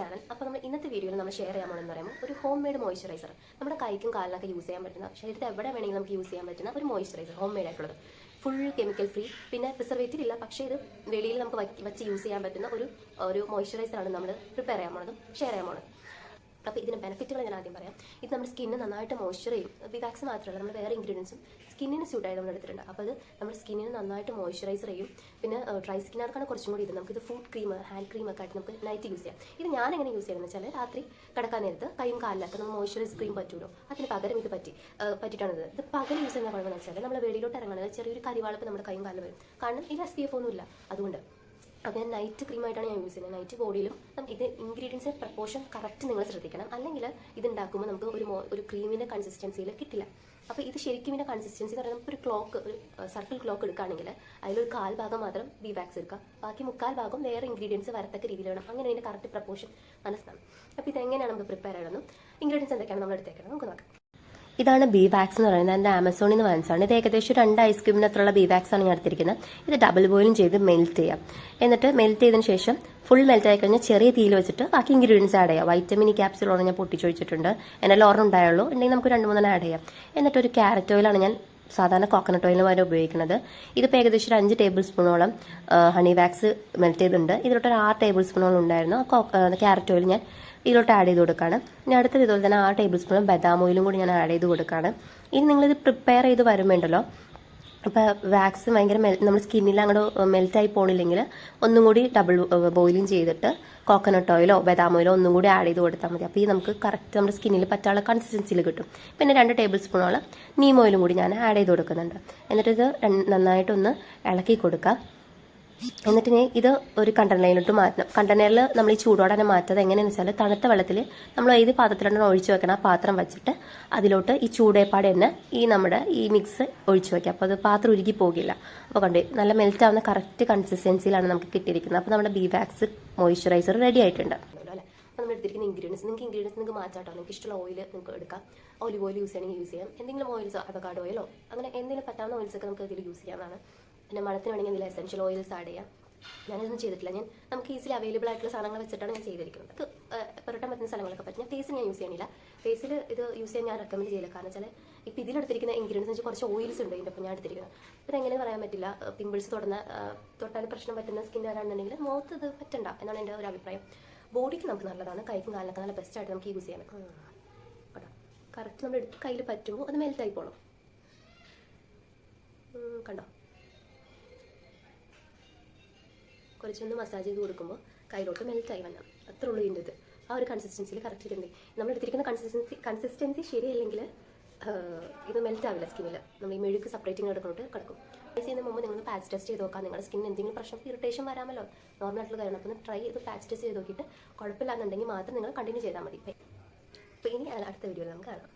Channel അപ്പോൾ നമ്മൾ ഇന്നത്തെ വീഡിയോയിൽ നമ്മൾ ഷെയർ ചെയ്യാൻ പോകുന്നത് പറയുമ്പോൾ ഒരു ഹോം മെയ്ഡ് മോയ്സ്ചറൈസർ നമ്മുടെ കൈക്കും കാലിനൊക്കെ യൂസ് ചെയ്യാൻ പറ്റുന്ന ശരീരത്തെ എവിടെ വേണമെങ്കിലും നമുക്ക് യൂസ് ചെയ്യാൻ പറ്റുന്ന ഒരു മോയ്സ്ചറൈസർ ഹോം മെയ്ഡ് ആയിട്ടുള്ളത്. ഫുൾ കെമിക്കൽ ഫ്രീ പിന്നെ പ്രിസർവേറ്റീവ് ഇല്ല പക്ഷേ ഇത് വെളിയിൽ നമുക്ക് വച്ച് യൂസ് ചെയ്യാൻ പറ്റുന്ന ഒരു ഒരു മോയ്സ്ചറൈസറാണ് നമ്മൾ പ്രിപ്പയർ ചെയ്യാൻ പോകുന്നത് ഷെയർ ചെയ്യാൻ പോണത്. അപ്പോൾ ഇതിന് ബെനിഫിറ്റുകൾ ഞാൻ ആദ്യം പറയാം. ഇത് നമ്മുടെ സ്കിന്നിന് നന്നായിട്ട് മോയ്സ്ചർ ചെയ്യും. വിവാക്സ് മാത്രമല്ല നമ്മൾ വേറെ ഇൻഗ്രീഡിയൻസും സ്കിന്നിന് സ്യൂട്ടായി നമ്മൾ എടുത്തിട്ടുണ്ട്. അപ്പോൾ അത് നമ്മുടെ സ്കിന്നിന് നന്നായിട്ട് മോയ്സ്ചറൈസർ ചെയ്യും. പിന്നെ ഡ്രൈ സ്കിന്നുകാർക്കാണ് കുറച്ചും കൂടി ഇത്. നമുക്കിത് ഫുഡ് ക്രീം ഹാൻഡ് ക്രീം ഒക്കെ ആയിട്ട് നമുക്ക് നൈറ്റ് യൂസ് ചെയ്യാം. ഇത് ഞാൻ എങ്ങനെ യൂസ് ചെയ്യുന്നത് വെച്ചാൽ രാത്രി കിടക്കാൻ നേരത്ത് കൈയും കാലിലൊക്കെ നമ്മൾ മോയ്സ്ചറൈസ് ക്രീം പറ്റുമല്ലോ അതിന് പകരം ഇത് പറ്റി പറ്റിയിട്ടാണ് ഇത് പകൽ യൂസ് ചെയ്യുന്ന കുഴപ്പമെന്ന് വെച്ചാൽ നമ്മൾ വെളിയിലോട്ട് ഇറങ്ങുന്നത് ചെറിയൊരു കരിവാളപ്പ് നമ്മുടെ കൈയും കാലിൽ വരും. കാരണം ഇതിൽ എസ് പി എഫ് ഒന്നും ഇല്ല അതുകൊണ്ട് അപ്പോൾ ഞാൻ നൈറ്റ് ക്രീമായിട്ടാണ് ഞാൻ യൂസ് ചെയ്യുന്നത്. നൈറ്റ് ബോഡിയിലും നമുക്ക് ഇത് ഇൻഗ്രീഡിയൻസ് പ്രപ്പോർഷൻ കറക്റ്റ് നിങ്ങൾ ശ്രദ്ധിക്കണം. അല്ലെങ്കിൽ ഇത് ഉണ്ടാക്കുമ്പോൾ നമുക്ക് ഒരു ഒരു ക്രീമിന്റെ കൺസിസ്റ്റൻസിയിൽ കിട്ടില്ല. അപ്പോൾ ഇത് ശരിക്കും ഇതിന്റെ കൺസിസ്റ്റൻസി എന്ന് പറയുന്നത് ഒരു ക്ലോക്ക് ഒരു സർക്കിൾ ക്ലോക്ക് എടുക്കുകയാണെങ്കിൽ അതിലൊരു കാൽ ഭാഗം മാത്രം ബി വാക്സ് എടുക്കുക. ബാക്കി മുക്കാൽ ഭാഗം വേറെ ഇൻഗ്രീഡിയൻസ് വരത്തക്ക രീതിയിൽ വേണം. അങ്ങനെ അതിന്റെ കറക്റ്റ് പ്രപ്പോർഷൻ മനസ്സിലാണ് അപ്പോൾ ഇതെങ്ങനെയാണ് നമുക്ക് പ്രിപ്പയർ ചെയ്യണമെന്നും ഇൻഗ്രീഡിയൻസ് എന്തൊക്കെയാണ് നമ്മൾ എടുത്തേക്കുന്നത് നമുക്ക് നോക്കാം. ഇതാണ് ബി വാക്സ് എന്ന് പറയുന്നത്. എന്റെ ആമസോണിൽ നിന്ന് വാങ്ങിച്ചതാണ്. ഇത് ഏകദേശം രണ്ട് ഐസ്ക്രീമിന് അത്രയുള്ള ബി വാക്സ് ആണ് ഞാൻ എടുത്തിരിക്കുന്നത്. ഇത് ഡബിൾ ബോയിലും ചെയ്ത് മെൽറ്റ് ചെയ്യാം. എന്നിട്ട് മെൽറ്റ് ചെയ്തതിന് ശേഷം ഫുൾ മെൽറ്റ് ആയി കഴിഞ്ഞാൽ ചെറിയ തീയിൽ വെച്ചിട്ട് ബാക്കി ഇൻഗ്രീഡിയൻസ് ആഡ് ചെയ്യാം. വൈറ്റമിൻ ക്യാപ്സുലോണ് ഞാൻ പൊട്ടിച്ചൊഴിച്ചിട്ടുണ്ട് എന്നാൽ ഓർമ്മ ഉണ്ടായുള്ളൂ. ഉണ്ടെങ്കിൽ നമുക്ക് രണ്ട് മൂന്നെണ്ണം ആഡ് ചെയ്യാം. എന്നിട്ട് ഒരു ക്യാരറ്റ് ഓയിലാണ് ഞാൻ സാധാരണ കോക്കനട്ട് ഓയിലുമാണ് ഉപയോഗിക്കുന്നത്. ഇതിപ്പോൾ ഏകദേശം ഒരു അഞ്ച് ടേബിൾ സ്പൂണോളം ഹണി വാക്സ് മെൽറ്റ് ചെയ്തിട്ടുണ്ട്. ഇതിലോട്ട് ഒരു ആറ് ടേബിൾ സ്പൂണോളം ഉണ്ടായിരുന്നു ക്യാരറ്റ് ഓയിൽ ഞാൻ ഇതിലോട്ട് ആഡ് ചെയ്ത് കൊടുക്കുകയാണ് ഇനി അടുത്തത് ഇതുപോലെ തന്നെ ആറ് ടേബിൾ സ്പൂൺ ബദാം ഓയിലും കൂടി ഞാൻ ആഡ് ചെയ്ത് കൊടുക്കുകയാണ് ഇനി നിങ്ങളിത് പ്രിപ്പയർ ചെയ്ത് വരുമ്പോണ്ടല്ലോ അപ്പോൾ വാക്സ് ഭയങ്കര മെൽ നമ്മുടെ സ്കിന്നിൽ അങ്ങോട്ട് മെൽറ്റായി പോണില്ലെങ്കിൽ ഒന്നും കൂടി ഡബിൾ ബോയിലിംഗ് ചെയ്തിട്ട് കോക്കനട്ട് ഓയിലോ ബദാം ഓയിലോ ഒന്നും കൂടി ആഡ് ചെയ്ത് കൊടുത്താൽ മതി. അപ്പോൾ ഈ നമുക്ക് കറക്റ്റ് നമ്മുടെ സ്കിന്നിൽ പറ്റാനുള്ള കൺസിസ്റ്റൻസിയിൽ കിട്ടും. പിന്നെ രണ്ട് ടേബിൾ സ്പൂണോളം നീം ഓയിലും കൂടി ഞാൻ ആഡ് ചെയ്ത് കൊടുക്കുന്നുണ്ട്. എന്നിട്ട് ഇത് നന്നായിട്ടൊന്ന് ഇളക്കി കൊടുക്കാം. എന്നിട്ട് ഇനി ഇത് ഒരു കണ്ടെയ്നറിലോട്ട് മാറ്റണം. കണ്ടെയ്നറിൽ നമ്മൾ ഈ ചൂടോടെ തന്നെ മാറ്റത് എങ്ങനെയാണെന്ന് വെച്ചാൽ തണുത്ത വെള്ളത്തിൽ നമ്മൾ ഏത് പാത്രത്തിലാണ് ഒഴിച്ചു വെക്കണം. ആ പാത്രം വെച്ചിട്ട് അതിലോട്ട് ഈ ചൂടേപ്പാട് തന്നെ ഈ നമ്മുടെ ഈ മിക്സ് ഒഴിച്ചു വെക്കാം അപ്പോൾ അത് പാത്രം ഉരുകി പോകില്ല. അപ്പോൾ കണ്ടേ നല്ല മെൽറ്റ് ആവുന്ന കറക്റ്റ് കൺസിസ്റ്റൻസിയിലാണ് നമുക്ക് കിട്ടിയിരിക്കുന്നത്. അപ്പോൾ നമ്മുടെ ബി വാക്സ് മോയ്സ്ചറൈസർ റെഡി ആയിട്ടുണ്ട് അപ്പോൾ നമ്മൾ എടുത്തിരിക്കുന്ന ഇൻഗ്രീഡിയൻസ് നിങ്ങൾക്ക് ഇൻഗ്രീഡിയൻസ് നിങ്ങൾക്ക് മാറ്റാട്ടോ നിങ്ങൾക്ക് ഇഷ്ടമുള്ള ഓയിൽ നിങ്ങൾക്ക് എടുക്കാം. ഓലിവ് ഓയിൽ യൂസ് ചെയ്യണമെങ്കിൽ യൂസ് ചെയ്യാം. എന്തെങ്കിലും ഓയിൽസോ അവക്കാട് ഓയിലോ അങ്ങനെ എന്തെങ്കിലും പറ്റാവുന്ന ഓയിൽസൊക്കെ നമുക്ക് ഇതിൽ യൂസ് ചെയ്യാവുന്നതാണ്. പിന്നെ മണത്തിന് വേണമെങ്കിൽ എന്തെങ്കിലും എസെൻഷ്യൽ ഓയിൽസ് ആഡ് ചെയ്യാം. ഞാനതൊന്നും ചെയ്തിട്ടില്ല. ഞാൻ നമുക്ക് ഈസിലി അവൈലബിൾ ആയിട്ടുള്ള സാധനങ്ങൾ വെച്ചിട്ടാണ് ഞാൻ ചെയ്തിരിക്കുന്നത്. നമുക്ക് പുരട്ടാൻ പറ്റുന്ന സ്ഥലങ്ങളൊക്കെ പറ്റും. ഞാൻ ഫേസിൽ ഞാൻ യൂസ് ചെയ്യണില്ല. ഫേസിൽ ഇത് യൂസ് ചെയ്യാൻ ഞാൻ റെക്കമെൻഡ് ചെയ്യില്ല. കാരണം വെച്ചാൽ ഇപ്പോൾ ഇതിലെടുത്തിരിക്കുന്ന ഇൻഗ്രീഡിയൻസ് വെച്ചാൽ കുറച്ച് ഓയിൽസ് ഉണ്ട് ഇതിന്റെ ഞാൻ എടുത്തിരിക്കുന്നത്. എങ്ങനെ പറയാൻ പറ്റില്ല. പിമ്പിൾസ് തുടർന്ന് തൊട്ടാൽ പ്രശ്നം പറ്റുന്ന സ്കിൻ വരാണെന്നുണ്ടെങ്കിൽ മുഖത്ത് ഇത് പറ്റണ്ട എന്നാണ് എന്റെ ഒരു അഭിപ്രായം. ബോഡിക്ക് നമുക്ക് നല്ലതാണ്. കൈക്കും കാലിനൊക്കെ നല്ല ബെസ്റ്റായിട്ട് നമുക്ക് യൂസ് ചെയ്യാൻ പറ്റും. കറക്റ്റ് നമ്മൾ എടുത്ത് കയ്യിൽ പറ്റുമ്പോൾ അത് മെൽറ്റായി പോകണം കണ്ടോ? കുറച്ചൊന്ന് മസാജ് ചെയ്ത് കൊടുക്കുമ്പോൾ കയ്യിലോട്ട് മെൽറ്റായി വന്നാൽ അത്രേ ഉള്ളൂ ഇതിന്റെ ആ ഒരു കൺസിസ്റ്റൻസിയിൽ കറക്റ്റ് ഇരുന്നേ നമ്മൾ എടുത്തിരിക്കുന്ന കൺസിസ്റ്റൻസി കൺസിസ്റ്റൻസി ശരിയല്ലെങ്കിൽ ഇത് മെൽറ്റ് ആവില്ല സ്കിന്നിൽ നമ്മൾ ഈ മെഴുക്ക് സെപ്പറേറ്റിംഗ് എടുക്കുന്നോട്ട് കിടക്കും. ട്രൈ ചെയ്യുന്ന മുമ്പ് നിങ്ങൾ പാച്ച് ടെസ്റ്റ് ചെയ്ത് നോക്കാം. നിങ്ങളുടെ സ്കിന്നിന് എന്തെങ്കിലും പ്രശ്നം ഇറിറ്റേഷൻ വരാമല്ലോ? നോർമൽ ആയിട്ടുള്ള കാര്യം അപ്പോൾ ട്രൈ ചെയ്ത് പാച്ച് ടെസ്റ്റ് ചെയ്ത് നോക്കിയിട്ട് കുഴപ്പമില്ലാന്നുണ്ടെങ്കിൽ മാത്രം നിങ്ങൾ കണ്ടിന്യൂ ചെയ്താൽ മതി. അപ്പോൾ ഇനി അടുത്ത വീഡിയോയിൽ നമുക്ക് കാണാം.